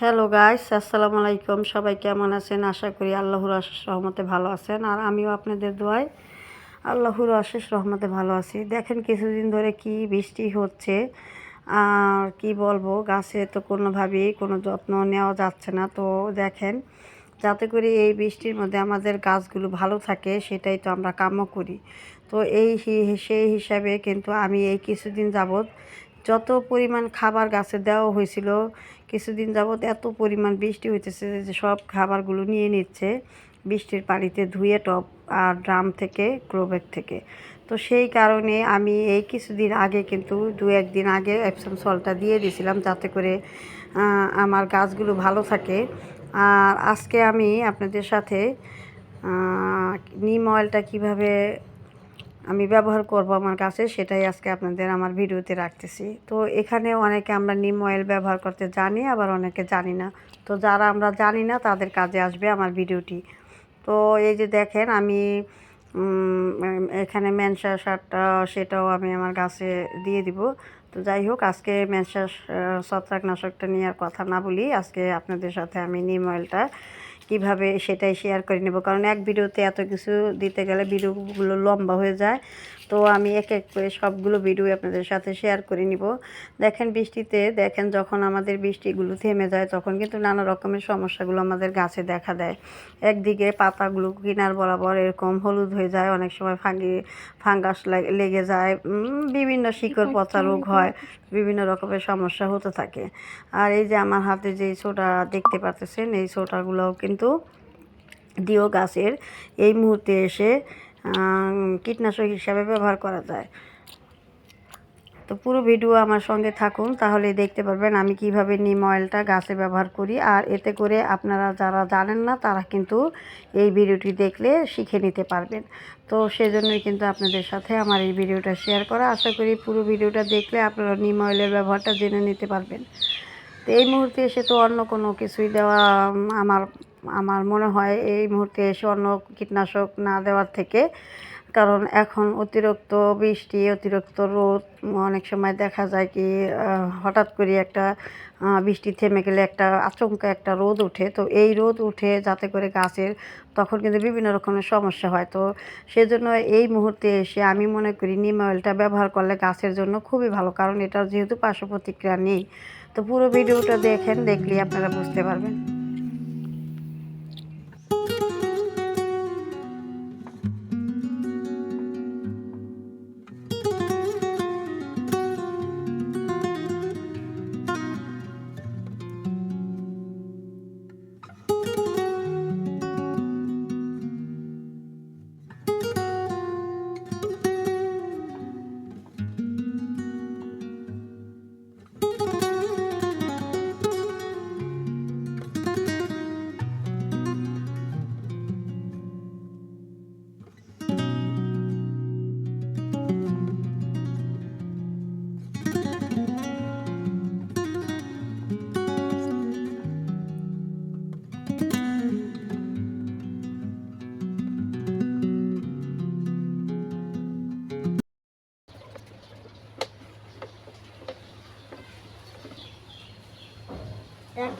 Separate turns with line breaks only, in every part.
Hello guys আসসালামু আলাইকুম সবাই কেমন আছেন? আশা করি আল্লাহর আশেষ রহমতে ভালো আছেন। আর আমিও আপনাদের দোয়ায় আল্লাহর আশেষ রহমতে ভালো আছি। দেখেন, কিছুদিন ধরে কি বৃষ্টি হচ্ছে। আর কি বলব, গাছে তো কোনোভাবেই কোনো যত্ন নেওয়া যাচ্ছে না। তো দেখেন, যাতে করে এই বৃষ্টির মধ্যে আমাদের গাছগুলো ভালো থাকে, সেটাই তো আমরা কাম্য করি। তো এই সেই হিসাবে কিন্তু আমি এই কিছুদিন যাবৎ যত পরিমাণ খাবার গাছে দেওয়া হয়েছিল কিছুদিন যাবৎ এত পরিমাণ বৃষ্টি হইতেছে যে সব খাবারগুলো নিয়ে নিচ্ছে বৃষ্টির পানিতে ধুয়ে টপ আর ড্রাম থেকে গ্রোব্যাগ থেকে। তো সেই কারণে আমি এই কিছুদিন আগে কিন্তু দু একদিন আগে অ্যাপসাম সলটা দিয়ে দিয়েছিলাম যাতে করে আমার গাছগুলো ভালো থাকে। আর আজকে আমি আপনাদের সাথে নিম অয়েলটা কীভাবে আমি ব্যবহার করব আমার কাছে, সেটাই আজকে আপনাদের আমার ভিডিওতে রাখতেছি। তো এখানে অনেকে আমরা নিম অয়েল ব্যবহার করতে জানি, আবার অনেকে জানি না। তো যারা আমরা জানি না, তাদের কাজে আসবে আমার ভিডিওটি। তো এই যে দেখেন, আমি এখানে মেনসা সারটা, সেটাও আমি আমার গাছে দিয়ে দিব। তো যাই হোক, আজকে মেনসা ছত্রাকনাশকটা নেওয়ার কথা না বলি আজকে আপনাদের সাথে আমি নিম অয়েলটা কীভাবে সেটাই শেয়ার করে নেব। কারণ এক ভিডিওতে এত কিছু দিতে গেলে ভিডিওগুলো লম্বা হয়ে যায়। তো আমি এক এক করে সবগুলো ভিডিও আপনাদের সাথে শেয়ার করে নিব। দেখেন বৃষ্টিতে, দেখেন যখন আমাদের বৃষ্টিগুলো থেমে যায়, তখন কিন্তু নানা রকমের সমস্যাগুলো আমাদের গাছে দেখা দেয়। একদিকে পাতাগুলো কিনার বরাবর এরকম হলুদ হয়ে যায়, অনেক সময় ফাঙ্গি ফাঙ্গাস লাগ- যায় বিভিন্ন শিকড় পচা রোগ হয়, বিভিন্ন রকমের সমস্যা হতে থাকে। আর এই যে আমার হাতে যে ছোটা দেখতে পাচ্ছেন এই ছোটাগুলোও কিন্তু দিও গাছের এই মুহূর্তে এসে কীটনাশক হিসাবে ব্যবহার করা যায়। তো পুরো ভিডিও আমার সঙ্গে থাকুন তাহলে দেখতে পারবেন আমি কীভাবে নিম অয়েলটা গাছে ব্যবহার করি। আর এতে করে আপনারা যারা জানেন না, তারা কিন্তু এই ভিডিওটি দেখলে শিখে নিতে পারবেন। তো সেজন্যই কিন্তু আপনাদের সাথে আমার এই ভিডিওটা শেয়ার করা। আশা করি পুরো ভিডিওটা দেখলে আপনারা নিম অয়েলের ব্যবহারটা জেনে নিতে পারবেন। তো এই মুহূর্তে এসে তো অন্য কোনো কিছুই দেওয়া আমার আমার মনে হয় এই মুহূর্তে এসে অন্য কীটনাশক না দেওয়ার থেকে, কারণ এখন অতিরিক্ত বৃষ্টি, অতিরিক্ত রোদ, অনেক সময় দেখা যায় কি হঠাৎ করে একটা বৃষ্টি থেমে গেলে একটা আচমকা একটা রোদ ওঠে। তো এই রোদ উঠে যাতে করে গাছের তখন কিন্তু বিভিন্ন রকমের সমস্যা হয়। তো সেজন্য এই মুহূর্তে এসে আমি মনে করি নিম অয়েলটা ব্যবহার করলে গাছের জন্য খুবই ভালো, কারণ এটার যেহেতু পার্শ্ব প্রতিক্রিয়া নেই। তো পুরো ভিডিওটা দেখেন, দেখলেই আপনারা বুঝতে পারবেন।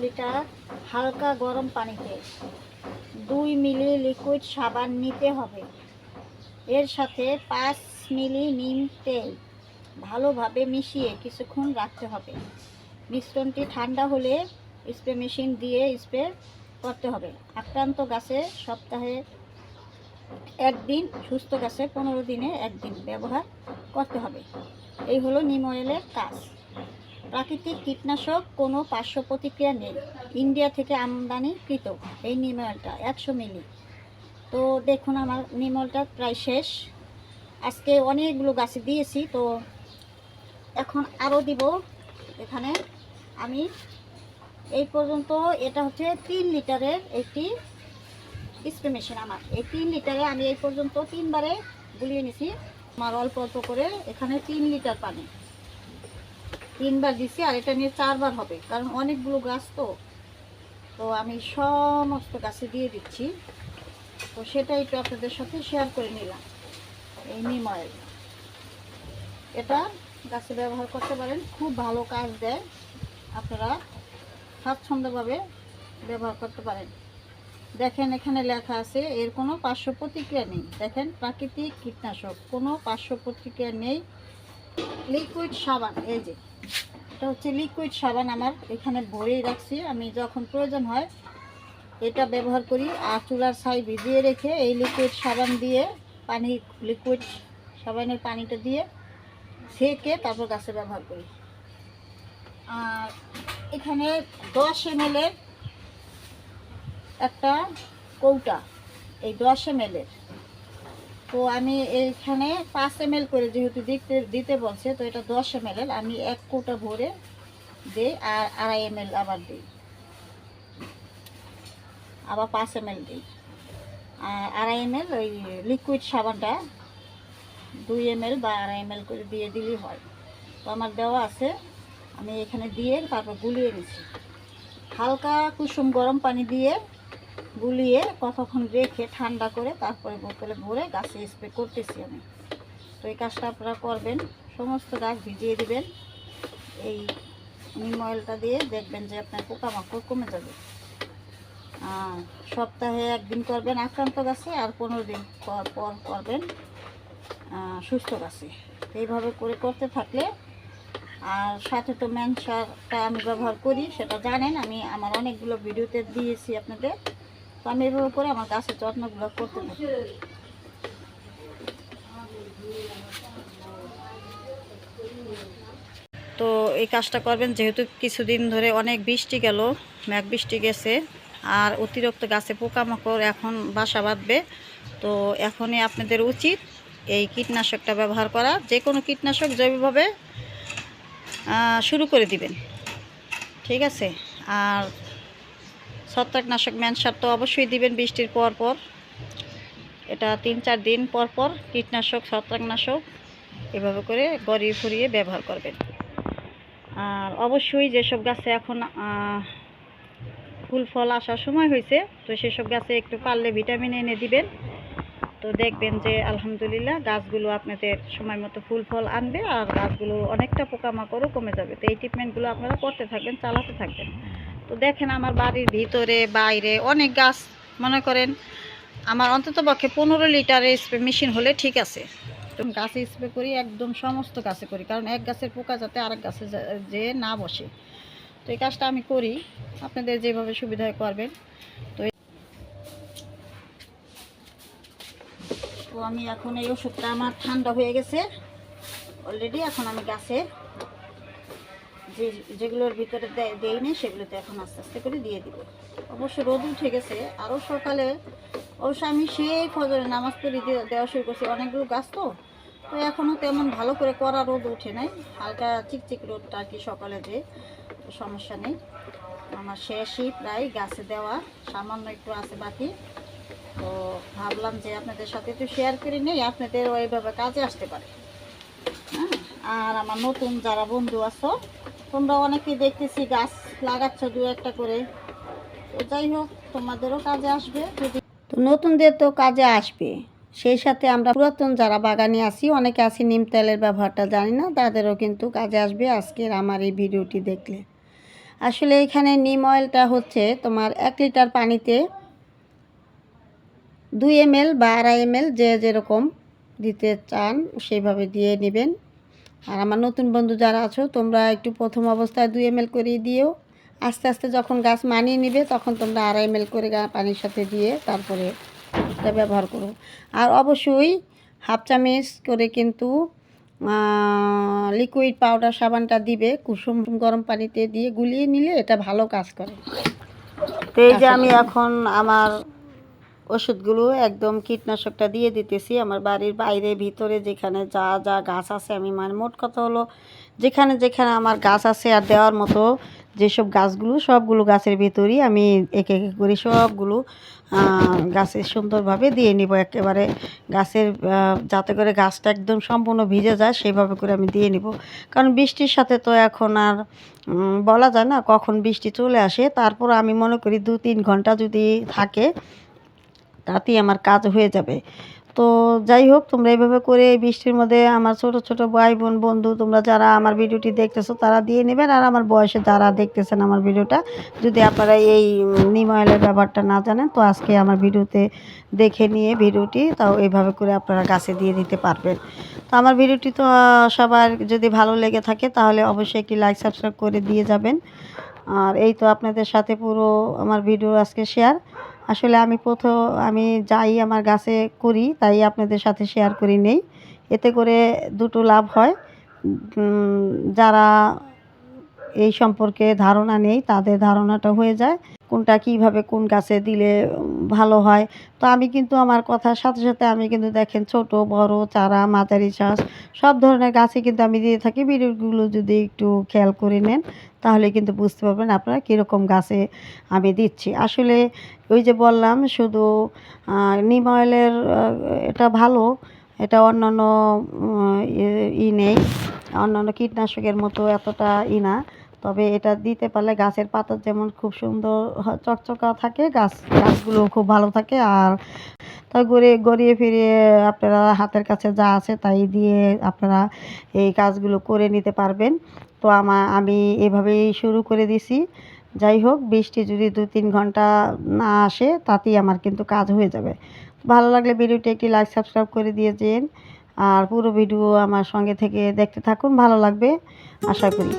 লিটার হালকা গরম পানিতে দুই মিলি লিকুইড সাবান নিতে হবে। এর সাথে পাঁচ মিলি নিম তেল ভালোভাবে মিশিয়ে কিছুক্ষণ রাখতে হবে। মিশ্রণটি ঠান্ডা হলে স্প্রে মেশিন দিয়ে স্প্রে করতে হবে। আক্রান্ত গাছে সপ্তাহে একদিন, সুস্থ গাছে পনেরো দিনে একদিন ব্যবহার করতে হবে। এই হলো নিম অয়েলের কাজ। প্রাকৃতিক কীটনাশক কোনো পার্শ্ব প্রতিক্রিয়া নেই। ইন্ডিয়া থেকে আমদানিকৃত এই নিম অয়েলটা একশো মিলি। তো দেখুন আমার নিম অয়েলটা প্রায় শেষ। আজকে অনেকগুলো গাছে দিয়েছি, তো এখন আরও দিব এখানে। আমি এই পর্যন্ত এটা হচ্ছে তিন লিটারের একটি স্প্রে মেশিন আমার। এই তিন লিটারে আমি এই পর্যন্ত তিনবারে গুলিয়ে নিছি। আমার অল্প অল্প করে এখানে তিন লিটার পানি। তিনবার দিছি আর এটা নিয়ে চারবার হবে, কারণ অনেকগুলো গাছ তো। তো আমি সমস্ত গাছে দিয়ে দিচ্ছি। তো সেটাই একটু আপনাদের সাথে শেয়ার করে নিলাম, এই নিম অয়েল এটা গাছে ব্যবহার করতে পারেন, খুব ভালো কাজ দেয়। আপনারা স্বাচ্ছন্দ্যভাবে ব্যবহার করতে পারেন। দেখেন এখানে লেখা আছে, এর কোনো পার্শ্ব প্রতিক্রিয়া নেই। দেখেন প্রাকৃতিক কীটনাশক, কোনো পার্শ্ব প্রতিক্রিয়া নেই। লিকুইড সাবান, এই যে। এটা হচ্ছে লিকুইড সাবান আমার, এখানে ভরেই রাখছি। আমি যখন প্রয়োজন হয়, এটা ব্যবহার করি। আর চুলার ছাই ভিজিয়ে রেখে এই লিকুইড সাবান দিয়ে, পানি লিকুইড সাবানের পানিটা দিয়ে সেকে তারপর গাছে ব্যবহার করি। আর এখানে দশ এম একটা কৌটা, এই দশ এম এর। তো আমি এইখানে পাঁচ এম করে যেহেতু দিতে দিতে বলছে, তো এটা দশ এম আমি এক কৌটা ভরে দিই আর আড়াই এম আবার দিই। আবার পাঁচ এম দিই। আর আড়াই এম ওই লিকুইড সাবানটা, দুই এম বা আড়াই এম করে দিয়ে দিলেই হয়। তো আমার দেওয়া আছে, আমি এখানে দিয়ে তারপর গুলিয়ে নিচ্ছি। হালকা কুসুম গরম পানি দিয়ে গুলিয়ে কতক্ষণ রেখে ঠান্ডা করে তারপরে বোতলে ভরে গাছে স্প্রে করতেছি আমি। তো এই কাজটা আপনারা করবেন, সমস্ত গাছ ভিজিয়ে দিবেন। এই নিম অয়েলটা দিয়ে দেখবেন যে আপনার পোকামাকড় কমে যাবে। সপ্তাহে একদিন করবেন আক্রান্ত গাছে আর পনেরো দিন পর পর করবেন সুস্থ গাছে। এইভাবে করে করতে থাকলে আর সাথে তো ম্যানসারটা আমি ব্যবহার করি, সেটা জানেন, আমি আমার অনেকগুলো ভিডিওতে দিয়েছি আপনাদের। তো আমি এভাবে করে আমার গাছের যত্নগুলো করতে থাকি।
তো এই কাজটা করবেন যেহেতু কিছুদিন ধরে অনেক বৃষ্টি গেল, মেঘ বৃষ্টি গেছে, আর অতিরিক্ত গাছে পোকামাকড় এখন বাসা বাঁধবে। তো এখনই আপনাদের উচিত এই কীটনাশকটা ব্যবহার করা, যে কোনো কীটনাশক জৈবভাবে শুরু করে দিবেন। ঠিক আছে? আর ছত্রাকনাশক ম্যানসার তো অবশ্যই দিবেন বৃষ্টির পর পর। এটা তিন চার দিন পর পর কীটনাশক, ছত্রাকনাশক এভাবে করে গড়িয়ে ফুরিয়ে ব্যবহার করবেন। আর অবশ্যই যেসব গাছে এখন ফুল ফল আসার সময় হয়েছে, তো সেসব গাছে একটু পারলে ভিটামিন এনে দিবেন। তো দেখবেন যে আলহামদুলিল্লাহ গাছগুলো আপনাদের সময় মতো ফুল ফল আনবে আর গাছগুলো অনেকটা পোকামাকড়ও কমে যাবে। তো এই ট্রিটমেন্টগুলো আপনারা করতে থাকবেন, চালাতে থাকবেন। তো দেখেন আমার বাড়ির ভিতরে, বাইরে অনেক গাছ, মনে করেন আমার অন্তত পক্ষে পনেরো লিটারের স্প্রে মেশিন হলে ঠিক আছে। তো গাছে স্প্রে করি, একদম সমস্ত গাছে করি, কারণ এক গাছের পোকা যাতে আরেক গাছে যা- না বসে। তো এই কাজটা আমি করি, আপনাদের যেভাবে সুবিধা করবেন।
তো আমি এখন এই ওষুধটা আমার ঠান্ডা হয়ে গেছে। অলরেডি এখন আমি গাছে যে যেগুলোর ভিতরে দে- দেইনি সেগুলোতে এখন আস্তে আস্তে করে দিয়ে দিব। অবশ্য রোদ উঠে গেছে। আরও সকালে অবশ্য আমি সেই ফজরে নামাজ দিয়ে দেওয়া শুরু করছি। অনেকগুলো গাছ তো। তো এখনও তেমন ভালো করে করা রোদ উঠে নাই। হালকা চিকচিক রোদটা আর কি সকালে যে, সমস্যা নেই। আমার শেষই প্রায় গাছে দেওয়া। সামান্য একটু আছে বাকি। তো ভাবলাম যে আপনাদের সাথে একটু শেয়ার করে নেই, আপনাদের ওইভাবে কাজে আসতে পারে। হ্যাঁ? আর আমার নতুন যারা বন্ধু আছো তোমরা অনেকে দেখতেছি গাছ লাগাচ্ছ দু একটা করে। তো যাই হোক, তোমাদেরও কাজে আসবে।
তো নতুনদের তো কাজে আসবে। সেই সাথে আমরা পুরাতন যারা বাগানে আছি, অনেকে আছি নিম তেলের ব্যবহারটা জানি না, তাদেরও কিন্তু কাজে আসবে আজকের আমার এই ভিডিওটি দেখলে। আসলে এখানে নিম অয়েলটা হচ্ছে তোমার এক লিটার পানিতে দুই এম বা আড়াই এম যে যেরকম দিতে চান সেইভাবে দিয়ে নেবেন। আর আমার নতুন বন্ধু যারা আছো, তোমরা একটু প্রথম অবস্থায় দুই এম করে দিও। আস্তে আস্তে যখন গাছ মানিয়ে নেবে, তখন তোমরা আড়াই এম করে পানির সাথে দিয়ে তারপরে এটা ব্যবহার করো। আর অবশ্যই হাফ চামচ করে কিন্তু লিকুইড পাউডার সাবানটা দিবে, কুসুম গরম পানিতে দিয়ে গুলিয়ে নিলে এটা ভালো কাজ করে। তো এই যে আমি এখন আমার ওষুধগুলো একদম কীটনাশকটা দিয়ে দিতেছি। আমার বাড়ির বাইরে, ভিতরে যেখানে যা যা গাছ আছে, আমি মানে মোট কথা হলো যেখানে যেখানে আমার গাছ আছে আর দেওয়ার মতো যেসব গাছগুলো, সবগুলো গাছের ভিতরেই আমি একে একে করে সবগুলো গাছে সুন্দরভাবে দিয়ে নিব। একেবারে গাছের যাতে করে গাছটা একদম সম্পূর্ণ ভিজে যায়, সেভাবে করে আমি দিয়ে নিব। কারণ বৃষ্টির সাথে তো এখন আর বলা যায় না কখন বৃষ্টি চলে আসে। তারপর আমি মনে করি দু তিন ঘণ্টা যদি থাকে তাতেই আমার কাজ হয়ে যাবে। তো যাই হোক, তোমরা এইভাবে করে এই বৃষ্টির মধ্যে আমার ছোট ছোট ভাই বোন বন্ধু, তোমরা যারা আমার ভিডিওটি দেখতেছো, তারা দিয়ে নেবেন। আর আমার বয়সে যারা দেখতেছেন আমার ভিডিওটা, যদি আপনারা এই নিম ব্যাপারটা না জানেন, তো আজকে আমার ভিডিওতে দেখে নিয়ে ভিডিওটি, তাও এইভাবে করে আপনারা গাছে দিয়ে দিতে পারবেন। তো আমার ভিডিওটি তো সবার যদি ভালো লেগে থাকে, তাহলে অবশ্যই একটি লাইক সাবস্ক্রাইব করে দিয়ে যাবেন। আর এই তো আপনাদের সাথে পুরো আমার ভিডিও আজকে শেয়ার আসলে আমি প্রথম, আমি যাই আমার গাছে করি, তাই আপনাদের সাথে শেয়ার করি নেই। এতে করে দুটো লাভ হয়। যারা এই সম্পর্কে ধারণা নেই, তাদের ধারণাটা হয়ে যায়, কোনটা কীভাবে কোন গাছে দিলে ভালো হয়। তো আমি কিন্তু আমার কথার সাথে সাথে আমি কিন্তু দেখেন ছোট, বড়, চারা, মাঝারি চাষ, সব ধরনের গাছে কিন্তু আমি দিয়ে থাকি। ভিডিওগুলো যদি একটু খেয়াল করে নেন, তাহলে কিন্তু বুঝতে পারবেন আপনারা কীরকম গাছে আমি দিচ্ছি। আসলে ওই যে বললাম, শুধু নিম অয়েলের এটা ভালো এটা অন্যান্য ই- নেই। অন্যান্য কীটনাশকের মতো এতটা ই না। তবে এটা দিতে পারলে গাছের পাতা যেমন খুব সুন্দর চকচকা থাকে, গাছ, গাছগুলো খুব ভালো থাকে। আর তা গড়িয়ে গড়িয়ে ফিরিয়ে আপনারা হাতের কাছে যা আছে তাই দিয়ে আপনারা এই কাজগুলো করে নিতে পারবেন। তো আমা, আমি এভাবেই শুরু করে দিছি। যাই হোক, বৃষ্টি যদি দু তিন ঘণ্টা না আসে, তাতেই আমার কিন্তু কাজ হয়ে যাবে। ভালো লাগলে ভিডিওটি একটি লাইক সাবস্ক্রাইব করে দিয়ে যেন। আর পুরো ভিডিও আমার সঙ্গে থেকে দেখতে থাকুন, ভালো লাগবে, আশা করি।